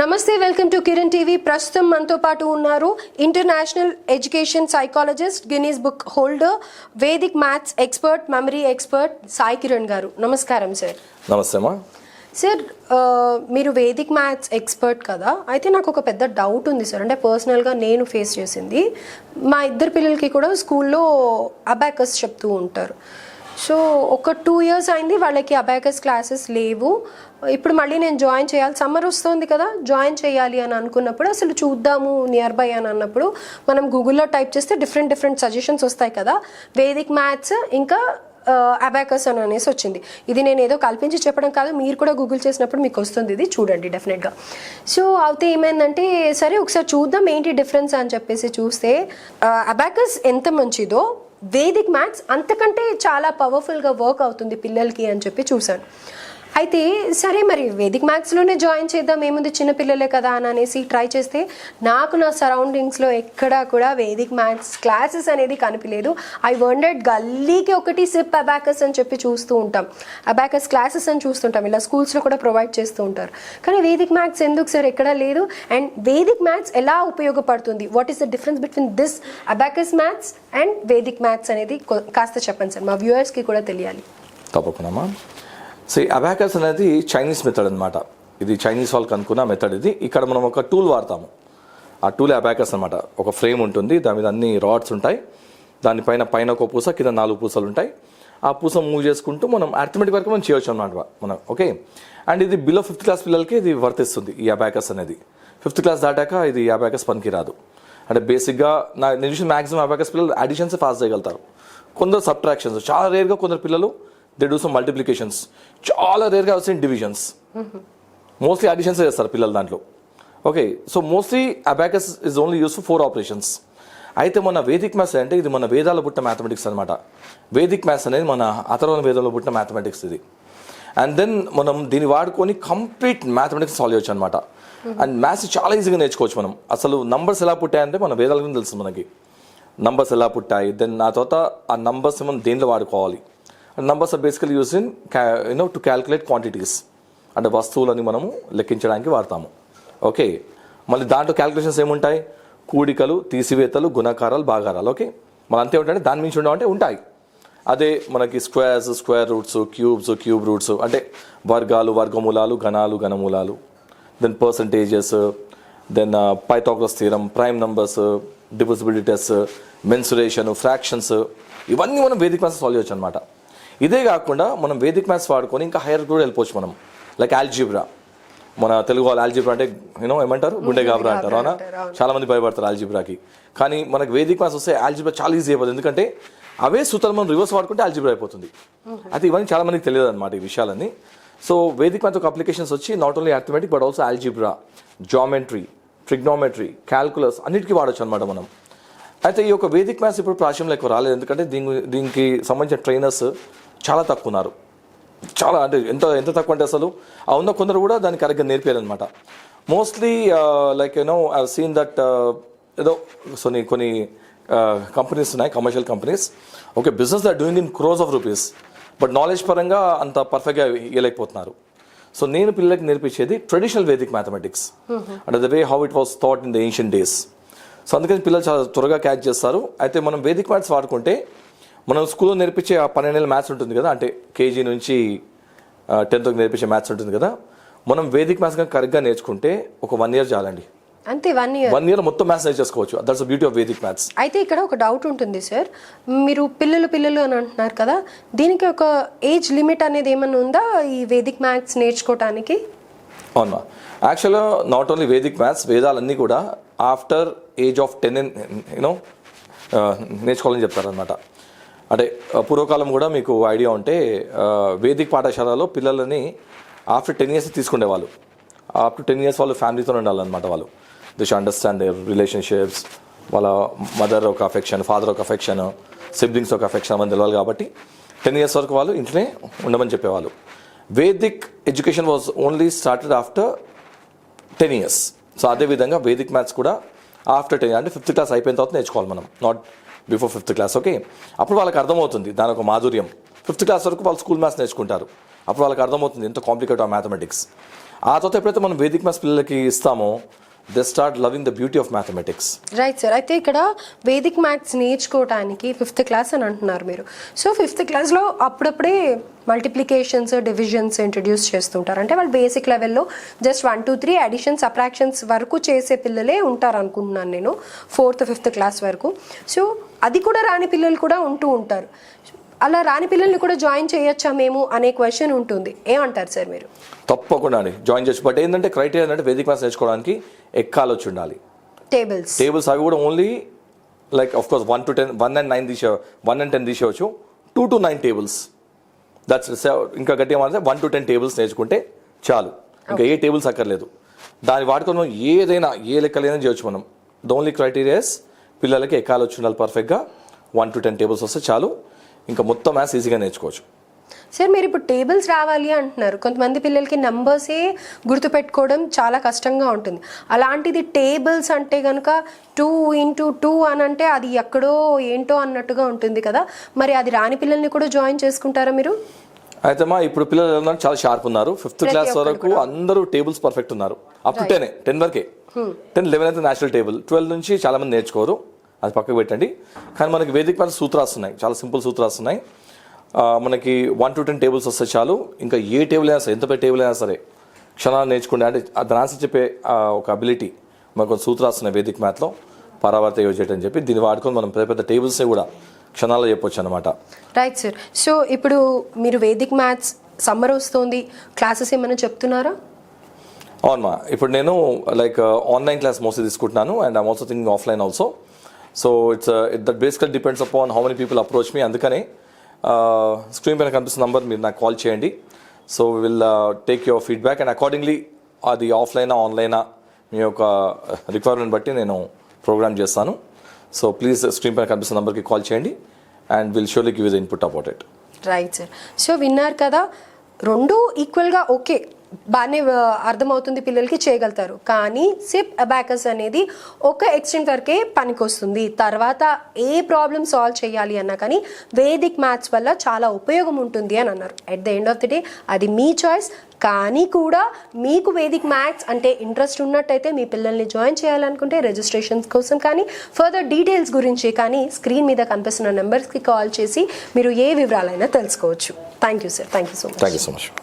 నమస్తే welcome to Kiran TV. ప్రస్తుతం మనతో పాటు ఉన్నారు international education psychologist Guinness book holder Vedic maths expert memory expert Sai Kiran garu. నమస్కారం సార్. నమస్తే సార్ మీరు వేదిక్ మ్యాథ్స్ ఎక్స్పర్ట్ కదా? అయితే నాకు ఒక పెద్ద డౌట్ ఉంది సార్. అంటే పర్సనల్గా నేను ఫేస్ చేసింది. మా ఇద్దరు పిల్లలకి కూడా స్కూల్లో అబాకస్ చెప్తూ ఉంటారు. సో ఒక టూ ఇయర్స్ అయింది వాళ్ళకి అబాకస్ క్లాసెస్ లేవు. ఇప్పుడు మళ్ళీ నేను జాయిన్ చేయాలి. సమ్మర్ వస్తుంది కదా జాయిన్ చేయాలి అని అనుకున్నప్పుడు అసలు చూద్దాము నియర్ బై అని అన్నప్పుడు మనం గూగుల్లో టైప్ చేస్తే డిఫరెంట్ డిఫరెంట్ సజెషన్స్ వస్తాయి కదా. వేదిక్ మ్యాథ్స్ ఇంకా అబాకస్ అని అనేసి వచ్చింది. ఇది నేను ఏదో కల్పించి చెప్పడం కాదు మీరు కూడా గూగుల్ చేసినప్పుడు మీకు వస్తుంది ఇది. చూడండి డెఫినెట్గా సో అయితే ఏమైందంటే సరే ఒకసారి చూద్దాం ఏంటి డిఫరెన్స్ అని చెప్పేసి చూస్తే అబాకస్ ఎంత మంచిదో వేదిక్ మ్యాథ్స్ అంతకంటే చాలా పవర్ఫుల్గా వర్క్ అవుతుంది పిల్లలకి అని చెప్పి చూశాను. అయితే సరే మరి వేదిక్ మ్యాథ్స్లోనే జాయిన్ చేద్దాం ఏముంది చిన్నపిల్లలే కదా అని అనేసి ట్రై చేస్తే నాకు నా సరౌండింగ్స్లో ఎక్కడా కూడా వేదిక్ మ్యాథ్స్ క్లాసెస్ అనేది కనిపించలేదు ఐ వండెడ్ గల్లీకి ఒకటి సిప్ అబాకస్ అని చెప్పి చూస్తూ ఉంటాం. అబాకస్ క్లాసెస్ అని చూస్తుంటాం. ఇలా స్కూల్స్లో కూడా ప్రొవైడ్ చేస్తూ ఉంటారు. కానీ వేదిక్ మ్యాథ్స్ ఎందుకు సార్? ఎక్కడా లేదు. అండ్ వేదిక్ మ్యాథ్స్ ఎలా ఉపయోగపడుతుంది? What is the difference between this abacus maths and Vedic maths అనేది కాస్త చెప్పండి సార్. మా వ్యూయర్స్కి కూడా తెలియాలి. తప్పకుండా సో సో అబాకస్ అనేది చైనీస్ మెథడ్ అనమాట ఇది చైనీస్ వాళ్ళకి అనుకున్న మెథడ్ ఇది. ఇక్కడ మనం ఒక టూల్ వాడతాము. ఆ టూల్ అబాకస్ అనమాట ఒక ఫ్రేమ్ ఉంటుంది. దాని మీద అన్ని రాడ్స్ ఉంటాయి. దానిపైన పైన ఒక పూస కింద నాలుగు పూసలు ఉంటాయి. ఆ పూస మూవ్ చేసుకుంటూ మనం అర్థమెటిక్ వరకు మనం చేయొచ్చు అనమాట మనం ఓకే అండ్ ఇది బిలో ఫిఫ్త్ క్లాస్ పిల్లలకి ఇది వర్తిస్తుంది ఈ అబాకస్ అనేది. ఫిఫ్త్ క్లాస్ దాటాక ఇది అబాకస్ పనికి రాదు. అంటే బేసిక్గా నా నేను చూసిన మాక్సిమం అబాకస్ పిల్లలు అడిషన్స్ పాస్ చేయగలుగుతారు. కొందరు సబ్ట్రాక్షన్స్ చాలా రేర్గా కొందరు పిల్లలు దే డూ సమ్ మల్టిప్లికేషన్స్ చాలా రేర్గా వస్తాయి డివిజన్స్ మోస్ట్లీ అడిషన్స్ చేస్తారు పిల్లలు దాంట్లో. Okay so mostly abacus is only use four operations అయితే మన వేదిక్ మ్యాథ్స్ అంటే ఇది మన వేదాల పుట్టిన మ్యాథమెటిక్స్ అనమాట వేదిక్ మ్యాథ్స్ అనేది మన అతర్వణ వేదంలో పుట్టిన మ్యాథమెటిక్స్ ఇది. అండ్ దెన్ మనం దీన్ని వాడుకొని కంప్లీట్ మ్యాథమెటిక్స్ సాల్వ్ చేయొచ్చు అనమాట అండ్ మ్యాథ్స్ చాలా ఈజీగా నేర్చుకోవచ్చు మనం. అసలు నంబర్స్ ఎలా పుట్టాయంటే మన వేదాల గురించి తెలుసు మనకి. నంబర్స్ ఎలా పుట్టాయి? దెన్ ఆ తర్వాత ఆ నంబర్స్ మనం దేనిలో వాడుకోవాలి? Numbers are basically use in you know to calculate quantities అంటే వస్తువులని మనము లెక్కించడానికి వాడతాము. ఓకే మళ్ళీ దాంట్లో క్యాల్కులేషన్స్ ఏముంటాయి? కూడికలు తీసివేతలు గుణకారాలు భాగారాలు. ఓకే మన అంతే ఉంటాయంటే దాని మించి ఉండవంటే ఉంటాయి. అదే మనకి squares square roots cubes cube roots అంటే వర్గాలు వర్గమూలాలు ఘనాలు ఘనమూలాలు. Then percentages then Pythagoras theorem prime numbers divisibility test mensuration fractions ఇవన్నీ మనం వేదిక సాల్వ్ చేయొచ్చు అనమాట ఇదే కాకుండా మనం వేదిక్ మ్యాథ్స్ వాడుకొని ఇంకా హైయర్ కూడా వెళ్ళిపోవచ్చు మనం. లైక్ ఆల్జీబ్రా మన తెలుగు వాళ్ళు ఆల్జీబ్రా అంటే యూనో ఏమంటారు? గుండె గాబరా అంటారు అవునా? చాలా మంది భయపడతారు ఆల్జీబ్రాకి కానీ మనకు వేదిక్ మ్యాథ్స్ వస్తే ఆల్జీబ్రా చాలా ఈజీ అయిపోతుంది. ఎందుకంటే అవే సూత్రాలు మనం రివర్స్ వాడుకుంటే ఆల్జీబ్రా అయిపోతుంది. అయితే ఇవన్నీ చాలా మందికి తెలియదు అనమాట ఈ విషయాలన్నీ. సో వేదిక్ మ్యాథ్ ఒక అప్లికేషన్స్ వచ్చి not only arithmetic but also algebra geometry trigonometry calculus అన్నిటికీ వాడచ్చు అనమాట మనం. అయితే ఈ యొక్క వేదిక్ మ్యాథ్స్ ఇప్పుడు ప్రాచుర్యంలో ఎక్కువ రాలేదు. ఎందుకంటే దీని దీనికి సంబంధించిన ట్రైనర్స్ చాలా తక్కువ ఉన్నారు చాలా అంటే ఎంత ఎంత తక్కువ అంటే అసలు ఆ ఉన్న కొందరు కూడా దాన్ని కరెక్ట్గా నేర్పారనమాట mostly like you know I seen that ఏదో సో నీ కొన్ని కంపెనీస్ ఉన్నాయి commercial companies okay business are doing in crores of rupees but knowledge పరంగా అంత పర్ఫెక్ట్గా ఇవ్వలేకపోతున్నారు సో నేను పిల్లలకి నేర్పించేది ట్రెడిషనల్ వేదిక్ మ్యాథమెటిక్స్ అంటే the way how it was taught in the ancient days so అందుకని పిల్లలు చాలా త్వరగా క్యాచ్ చేస్తారు. అయితే మనం వేదిక్ మ్యాథ్స్ వాడుకుంటే మనం స్కూల్లో నేర్పించే ఆ పన్నెండు నెలల మ్యాథ్స్ ఉంటుంది కదా అంటే కేజీ నుంచి టెన్త్కి నేర్పించే మ్యాథ్స్ ఉంటుంది కదా మనం వేదిక్ మ్యాథ్స్ కనుక కరెక్ట్గా నేర్చుకుంటే ఒక వన్ ఇయర్ చాలండి. అంతే వన్ ఇయర్ వన్ ఇయర్ మొత్తం maths నేర్చేసుకోవచ్చు. That's beauty of Vedic maths. అయితే ఇక్కడ ఒక డౌట్ ఉంటుంది సార్ మీరు పిల్లలు పిల్లలు అని అంటున్నారు కదా దీనికి ఒక ఏజ్ లిమిట్ అనేది ఏమైనా ఉందా ఈ వేదిక్ మ్యాథ్స్ నేర్చుకోవటానికి? అవునా? యాక్చువల్గా నాట్ ఓన్లీ వేదిక్ మ్యాథ్స్ వేదాలన్నీ కూడా after age of ten you know నేర్చుకోవాలని చెప్తారనమాట అంటే పూర్వకాలం కూడా మీకు ఐడియా ఉంటే వేదిక వేదిక్ పాఠశాలలో పిల్లలని ఆఫ్టర్ టెన్ ఇయర్స్ తీసుకునేవాళ్ళు ఆఫ్టర్ టెన్ ఇయర్స్ వాళ్ళు ఫ్యామిలీతో ఉండాలన్నమాట వాళ్ళు. దిస్ అండర్స్టాండ్ రిలేషన్షిప్స్ వాళ్ళ మదర్ ఒక అఫెక్షన్ ఫాదర్ ఒక అఫెక్షన్ సిబ్లింగ్స్ ఒక అఫెక్షన్ అని తెలియాలి కాబట్టి టెన్ ఇయర్స్ వరకు వాళ్ళు ఇంట్లోనే ఉండమని చెప్పేవాళ్ళు. Vedic education was only started after ten years. So అదేవిధంగా వేదిక్ మ్యాథ్స్ కూడా ఆఫ్టర్ టెన్ అంటే ఫిఫ్త్ క్లాస్ అయిపోయిన తర్వాత నేర్చుకోవాలి మనం. Not before fifth class. Okay? అప్పుడు వాళ్ళకి అర్థమవుతుంది. దాని ఒక మాధుర్యం. ఫిఫ్త్ క్లాస్ వరకు వాళ్ళు స్కూల్ మ్యాథ్స్ నేర్చుకుంటారు. అప్పుడు వాళ్ళకి అర్థమవుతుంది ఎంత కాంప్లికేట్ ఆ మ్యాథమెటిక్స్. ఆ తర్వాత ఎప్పుడైతే మనం వేదిక్ మ్యాథ్స్ పిల్లలకి ఇస్తామో they start loving the beauty of mathematics. Right sir అయితే ఇక్కడ వేదిక్ మ్యాథ్స్ నేర్చుకోవడానికి ఫిఫ్త్ క్లాస్ అని అంటున్నారు మీరు. సో ఫిఫ్త్ క్లాస్లో అప్పుడప్పుడే మల్టిప్లికేషన్స్ డివిజన్స్ ఇంట్రడ్యూస్ చేస్తుంటారు. అంటే వాళ్ళు బేసిక్ లెవెల్లో just one two three additions అప్రాక్షన్స్ వరకు చేసే పిల్లలే ఉంటారు అనుకుంటున్నాను నేను ఫోర్త్ ఫిఫ్త్ క్లాస్ వరకు. సో అది కూడా రాని పిల్లలు కూడా ఉంటూ ఉంటారు. అలా రాని పిల్లల్ని కూడా జాయిన్ చేయొచ్చా మేము అనే క్వశ్చన్ ఉంటుంది. ఏమంటారు సార్ మీరు? తప్పకుండా అండి. జాయిన్ చేయొచ్చు. బట్ ఏంటంటే క్రైటీరియా ఏంటంటే వేదిక్ మ్యాథ్స్ నేర్చుకోవడానికి ఎక్కాలు వచ్చి ఉండాలి. టేబుల్స్ టేబుల్స్ అవి కూడా only like of course one to ten one and nine తీసే one and ten తీసేవచ్చు two to nine tables that's ఇంకా గట్టిగా మాట్లాడితే వన్ టు టెన్ టేబుల్స్ నేర్చుకుంటే చాలు. ఇంకా ఏ టేబుల్స్ అక్కర్లేదు. దాని వాటితో మనం ఏదైనా ఏ లెక్కలైనా చేయొచ్చు మనం. ద ఓన్లీ క్రైటీరియాస్ పిల్లలకి ఎక్కాలు వచ్చి ఉండాలి పర్ఫెక్ట్గా వన్ టు టెన్ టేబుల్స్ వస్తే చాలు. ఇంకా మొత్తం మ్యాథ్స్ ఈజీగా నేర్చుకోవచ్చు. సార్ మీరు ఇప్పుడు టేబుల్స్ రావాలి అంటున్నారు. కొంతమంది పిల్లలకి నంబర్సే గుర్తుపెట్టుకోవడం చాలా కష్టంగా ఉంటుంది. అలాంటిది టేబుల్స్ అంటే కనుక టూ ఇంటూ టూ అని అంటే అది ఎక్కడో ఏంటో అన్నట్టుగా ఉంటుంది కదా. మరి అది రాని పిల్లల్ని కూడా జాయిన్ చేసుకుంటారా మీరు? అయితే మా ఇప్పుడు పిల్లలు ఉన్నారు? చాలా షార్ప్ ఉన్నారు. ఫిఫ్త్ క్లాస్ వరకు అందరూ టేబుల్స్ పర్ఫెక్ట్ ఉన్నారు. అప్ టు టెన్ టెన్ వరకే. టెన్ లెవెన్ అయితే నేచురల్ టేబుల్ ట్వెల్వ్ నుంచి చాలా మంది నేర్చుకోరు. అది పక్కకు పెట్టండి. కానీ మనకి వేదిక పైన సూత్రాస్ ఉన్నాయి. చాలా సింపుల్ సూత్రాస్ ఉన్నాయి. మనకి వన్ టు టెన్ టేబుల్స్ వస్తే చాలు. ఇంకా ఏ టేబుల్ అయినా సరే ఎంత పెద్ద టేబుల్ అయినా సరే క్షణాలు నేర్చుకుంటే అంటే దాని ఆన్సర్ చెప్పే ఒక అబిలిటీ మనకు సూత్రాస్ ఉన్నాయి వేదిక మ్యాథ్లో పరావర్త యోజేట్ అని చెప్పి దీన్ని వాడుకొని మనం పెద్ద పెద్ద టేబుల్స్ని కూడా క్షణాల్లో చెప్పొచ్చు అనమాట రైట్ సార్ సో ఇప్పుడు మీరు వేదిక్ మ్యాథ్స్ సమ్మర్ వస్తుంది. క్లాసెస్ ఏమైనా చెప్తున్నారా? అవునమ్మా. ఇప్పుడు నేను లైక్ ఆన్లైన్ క్లాస్ మోస్ట్లీ తీసుకుంటున్నాను. And I'm also thinking offline also so it's it that basical depends upon how many people approach me అందుకనే uh, స్క్రీన్ పైన కనిపిస్తున్న నంబర్ మీరు నాకు కాల్ చేయండి. So will take your feedback and accordingly అది ఆఫ్లైనా ఆన్లైనా మీ యొక్క uh, రిక్వైర్మెంట్ బట్టి నేను ప్రోగ్రామ్ చేస్తాను. సో ప్లీజ్ స్క్రీన్ పైన కనిపిస్తున్న నంబర్కి కాల్ చేయండి and will surely give the input about it right sir so విన్నారు కదా రెండు ఈక్వల్గా ఓకే బాగానే అర్థమవుతుంది పిల్లలకి చేయగలుగుతారు. కానీ సిప్ అబాకస్ అనేది ఒక ఎక్స్టెంట్ వరకే పనికొస్తుంది. తర్వాత ఏ ప్రాబ్లమ్ సాల్వ్ చేయాలి అన్నా కానీ వేదిక్ మ్యాథ్స్ వల్ల చాలా ఉపయోగం ఉంటుంది అని అన్నారు. At the end of the day అది మీ చాయిస్ కానీ కూడా మీకు వేదిక్ మ్యాథ్స్ అంటే ఇంట్రెస్ట్ ఉన్నట్టయితే మీ పిల్లల్ని జాయిన్ చేయాలనుకుంటే రిజిస్ట్రేషన్స్ కోసం కానీ ఫర్దర్ డీటెయిల్స్ గురించి కానీ స్క్రీన్ మీద కనిపిస్తున్న నెంబర్స్కి కాల్ చేసి మీరు ఏ వివరాలైనా తెలుసుకోవచ్చు. Thank you sir thank you so much thank you so much